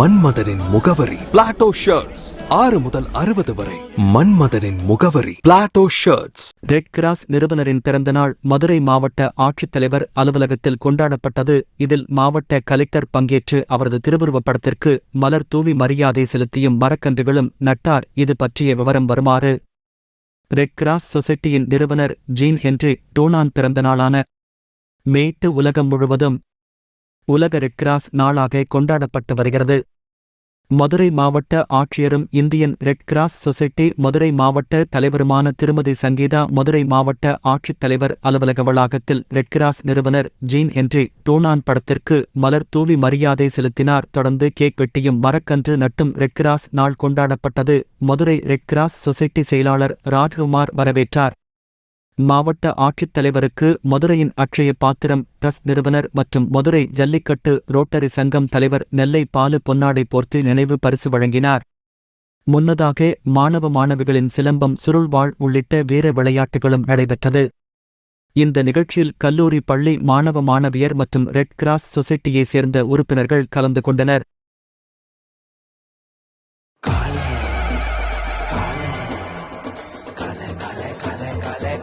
மன்மதனின் முகவரி. Plato shirts ஆறு முதல் அறுபது வரை. மன்மதனின் முகவரி. பிளாட்டோ ஷர்ட்ஸ் ரெட் கிராஸ் நிறுவனரின் பிறந்தநாள் மதுரை மாவட்ட ஆட்சித்தலைவர் அலுவலகத்தில் கொண்டாடப்பட்டது. இதில் மாவட்ட கலெக்டர் பங்கேற்று அவரது திருவுருவப் படத்திற்கு மலர் தூவி மரியாதை செலுத்தியும் மரக்கன்றுகளும் நட்டார். இது பற்றிய விவரம் வருமாறு. ரெட் கிராஸ் சொசைட்டியின் நிறுவனர் ஜீன் ஹென்றி டோனான் பிறந்த நாளான மேட்டு உலகம் முழுவதும் உலக ரெட் கிராஸ் நாளாக கொண்டாடப்பட்டு வருகிறது. மதுரை மாவட்ட ஆட்சியரும் Indian red cross society Madurai மாவட்ட தலைவருமான திருமதி சங்கீதா மதுரை மாவட்ட ஆட்சித்தலைவர் அலுவலக வளாகத்தில் ரெட் கிராஸ் நிறுவனர் ஜீன் ஹென்றி டோனான் படத்திற்கு மலர் தூவி மரியாதை செலுத்தினார். தொடர்ந்து கேக் வெட்டியும் மரக்கன்று நட்டும் ரெட் கிராஸ் நாள் கொண்டாடப்பட்டது. மதுரை ரெட் கிராஸ் சொசைட்டி செயலாளர் ராஜ்குமார் வரவேற்றார். மாவட்ட ஆட்சித்தலைவருக்கு மதுரையின் அட்சய பாத்திரம் டிரஸ்ட் நிறுவனர் மற்றும் மதுரை ஜல்லிக்கட்டு ரோட்டரி சங்கம் தலைவர் நெல்லை பாலு பொன்னாடை போர்த்து நினைவு பரிசு வழங்கினார். முன்னதாக மாணவ மாணவிகளின் சிலம்பம் சுருள்வாள் உள்ளிட்ட வீர விளையாட்டுகளும் நடைபெற்றது. இந்த நிகழ்ச்சியில் கல்லூரி பள்ளி மாணவ மாணவியர் மற்றும் ரெட் கிராஸ் சொசைட்டியைச் சேர்ந்த உறுப்பினர்கள் கலந்து கொண்டனர்.